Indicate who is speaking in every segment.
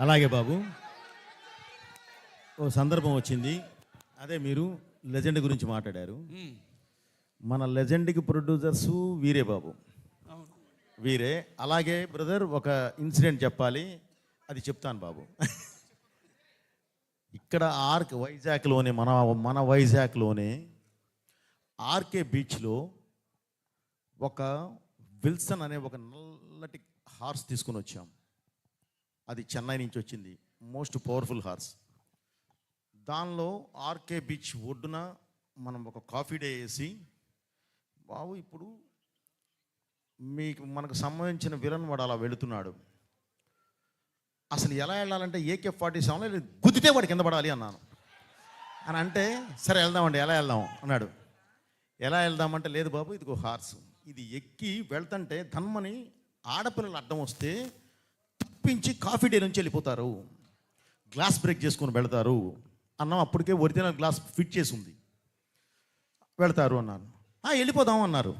Speaker 1: అలాగే బాబు. ఓ సందర్భం వచ్చింది. అదే మీరు లెజెండ్ గురించి మాట్లాడారు. మన లెజెండ్కి ప్రొడ్యూసర్స్ వీరే బాబు. వీరే. అలాగే బ్రదర్ ఒక ఇన్సిడెంట్ చెప్పాలి. అది చెప్తాను బాబు. ఇక్కడ ఆర్క్ వైజాగ్లోనే మన మన వైజాగ్లోనే ఆర్కే బీచ్లో ఒక విల్సన్ అనే ఒక నల్లటి హార్స్ తీసుకుని వచ్చాం. అది చెన్నై నుంచి వచ్చింది. మోస్ట్ పవర్ఫుల్ హార్స్ దానిలో ఆర్కే బీచ్ ఒడ్డున మనం ఒక కాఫీ డే వేసి బాబు ఇప్పుడు మీకు మనకు సంబంధించిన విరన్ వాడు అలా వెళుతున్నాడు. అసలు ఎలా వెళ్ళాలంటే ఏకే ఫార్టీ సెవెన్ గుద్దితే వాడు కింద పడాలి అన్నాను. అని అంటే సరే వెళ్దామండి ఎలా వెళ్దాం? అన్నాడు. ఎలా వెళ్దామంటే లేదు బాబు ఇదిగో హార్స్ ఇది ఎక్కి వెళ్తుంటే ధన్మని ఆడపిల్లలు అడ్డం వస్తే తప్పించి కాఫీ డే నుంచి వెళ్ళిపోతారు. గ్లాస్ బ్రేక్ చేసుకొని వెళతారు. అన్నాం అప్పటికే ఒరిజినల్ గ్లాస్ ఫిట్ చేసి ఉంది. వెళతారు అన్నాను వెళ్ళిపోదాం అన్నారు.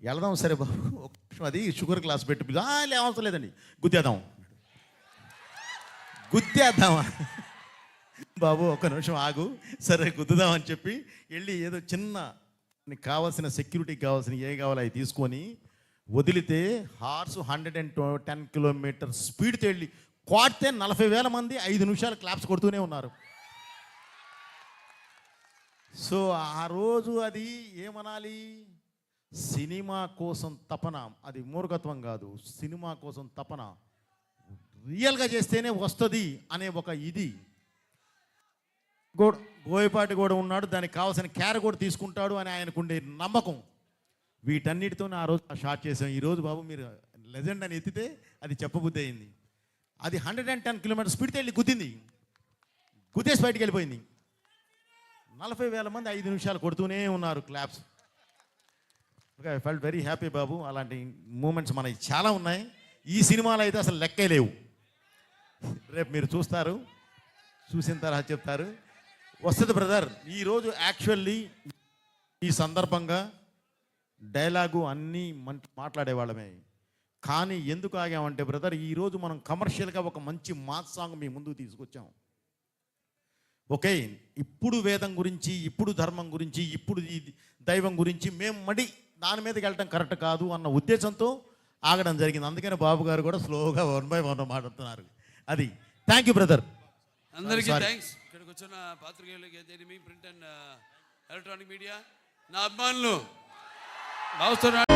Speaker 1: వెళదాం సరే బాబు ఒక నిమిషం అది షుగర్ గ్లాస్ పెట్టి పిలు- అవసరం లేదండి గుద్దేద్దాం. గుద్దేద్దామా? బాబు ఒక నిమిషం ఆగు. సరే గుద్దుదాం అని చెప్పి వెళ్ళి ఏదో చిన్న నీకు కావాల్సిన సెక్యూరిటీకి కావాల్సిన ఏ కావాలో అవి తీసుకొని వదిలితే horse hundred and ten kilometer స్పీడ్తో వెళ్ళి కొడితే నలభై వేల మంది ఐదు నిమిషాలు క్లాప్స్ కొడుతూనే ఉన్నారు. సో ఆ రోజు అది ఏమనాలి? సినిమా కోసం తపన. అది మూర్ఖత్వం కాదు. సినిమా కోసం తపన. రియల్గా చేస్తేనే వస్తుంది అనే ఒక ఇది. గో గోయపాటి కూడా ఉన్నాడు. దానికి కావాల్సిన క్యార కూడా తీసుకుంటాడు అని ఆయనకుండే నమ్మకం. వీటన్నిటితో ఆ రోజు షార్ట్ చేసాం ఈ రోజు బాబు మీరు లెజెండ్ అని ఎత్తితే అది చెప్పబుద్ధి అయింది. అది హండ్రెడ్ అండ్ టెన్ కిలోమీటర్ స్పీడ్తో వెళ్ళి గుద్దింది. గుద్దేసి బయటికి వెళ్ళిపోయింది. నలభై వేల మంది ఐదు నిమిషాలు కొడుతూనే ఉన్నారు claps. Okay I felt very happy బాబు. అలాంటి మూమెంట్స్ మనకి చాలా ఉన్నాయి. ఈ సినిమాలో అయితే అసలు లెక్కే లేవు. రేపు మీరు చూస్తారు. చూసిన తర్వాత చెప్తారు. వస్తుంది బ్రదర్ ఈరోజు యాక్చువల్లీ ఈ సందర్భంగా డైలాగు అన్నీ మంచి మాట్లాడేవాళ్ళమే. కానీ ఎందుకు ఆగామంటే బ్రదర్ ఈరోజు మనం కమర్షియల్గా ఒక మంచి మాస్ సాంగ్ మీ ముందుకు తీసుకొచ్చాం. ఓకే ఇప్పుడు వేదం గురించి ఇప్పుడు ధర్మం గురించి ఇప్పుడు ఈ దైవం గురించి మేము మడి దాని మీదకి వెళ్ళటం కరెక్ట్ కాదు అన్న ఉద్దేశంతో ఆగడం జరిగింది. అందుకనే బాబు గారు కూడా స్లోగా వన్ బై వన్ మాట్లాడుతున్నారు అది. థ్యాంక్ యూ బ్రదర్
Speaker 2: అందరికీ. థ్యాంక్స్ ఇక్కడికి వచ్చిన పాత్రికేయులకి అయితే మీ ప్రింట్ అండ్ ఎలక్ట్రానిక్ మీడియా నా అభిమానులు భావిస్తున్నా